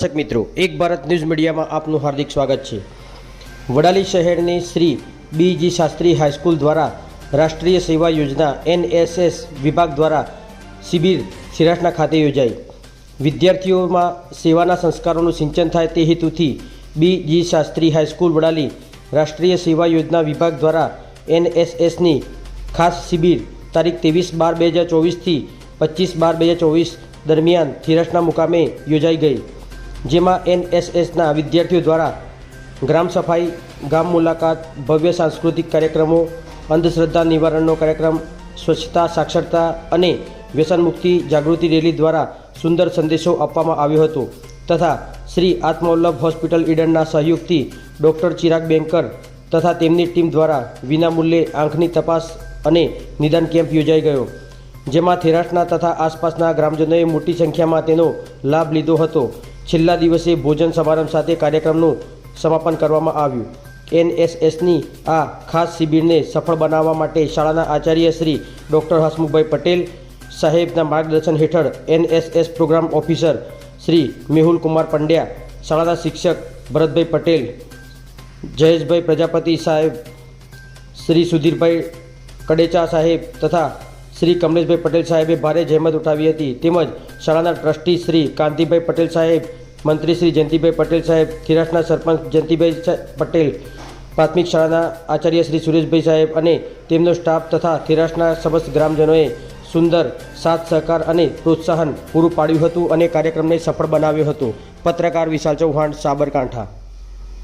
દર્શક મિત્રો, એક ભારત ન્યૂઝ મીડિયામાં આપનું હાર્દિક સ્વાગત છે. વડાલી શહેરની શ્રી બીજી શાસ્ત્રી હાઈસ્કૂલ દ્વારા રાષ્ટ્રીય સેવા યોજના એનએસએસ વિભાગ દ્વારા શિબિર સિરાસના ખાતે યોજાઈ. વિદ્યાર્થીઓમાં સેવાના સંસ્કારોનું સિંચન થાય તે હેતુથી બીજી શાસ્ત્રી હાઈસ્કૂલ વડાલી રાષ્ટ્રીય સેવા યોજના વિભાગ દ્વારા એનએસએસની ખાસ શિબિર તારીખ ત્રેવીસ બાર બે હજાર ચોવીસથી પચીસ બાર બે હજાર ચોવીસ દરમિયાન થિરસના મુકામે યોજાઈ ગઈ. જેમાં એનએસએસના વિદ્યાર્થીઓ દ્વારા ગ્રામ સફાઈ, ગામ મુલાકાત, ભવ્ય સાંસ્કૃતિક કાર્યક્રમો, અંધશ્રદ્ધા નિવારણનો કાર્યક્રમ, સ્વચ્છતા, સાક્ષરતા અને વ્યસનમુક્તિ જાગૃતિ રેલી દ્વારા સુંદર સંદેશો આપવામાં આવ્યો હતો તથા શ્રી આત્મવલ્લભ હોસ્પિટલ ઈડનના સહયોગથી ડૉક્ટર ચિરાગ બેંકર તથા તેમની ટીમ દ્વારા વિનામૂલ્યે આંખની તપાસ અને નિદાન કેમ્પ યોજાઈ ગયો, જેમાં થેરાટના તથા આસપાસના ગ્રામજનોએ મોટી સંખ્યામાં તેનો લાભ લીધો હતો. છેલ્લા દિવસે ભોજન સમારંભ સાથે કાર્યક્રમનું સમાપન કરવામાં આવ્યું. એનએસએસની આ ખાસ શિબિરને સફળ બનાવવા માટે શાળાના આચાર્ય શ્રી ડૉક્ટર હસમુખભાઈ પટેલ સાહેબના માર્ગદર્શન હેઠળ NSS program officer Shri Mehul Kumar Pandya, શાળાના શિક્ષક ભરતભાઈ પટેલ, જયેશભાઈ પ્રજાપતિ સાહેબ, શ્રી સુધીરભાઈ કડેચા સાહેબ તથા શ્રી કમલેશભાઈ પટેલ સાહેબે ભારે જહેમત ઉઠાવી હતી. તેમજ શાળાના ટ્રસ્ટી શ્રી કાંતિભાઈ પટેલ સાહેબ મંત્રી શ્રી જયંતિભાઈ પટેલ સાહેબ, ખીરાસના સરપંચ જયંતિભાઈ પટેલ, પ્રાથમિક શાળાના આચાર્ય શ્રી સુરેશભાઈ સાહેબ અને તેમનો સ્ટાફ તથા ખીરાસના સમસ્ત ગ્રામજનોએ સુંદર સાથ સહકાર અને પ્રોત્સાહન પૂરું પાડ્યું હતું અને કાર્યક્રમને સફળ બનાવ્યો હતો. પત્રકાર વિશાલ ચૌહાણ, સાબરકાંઠા.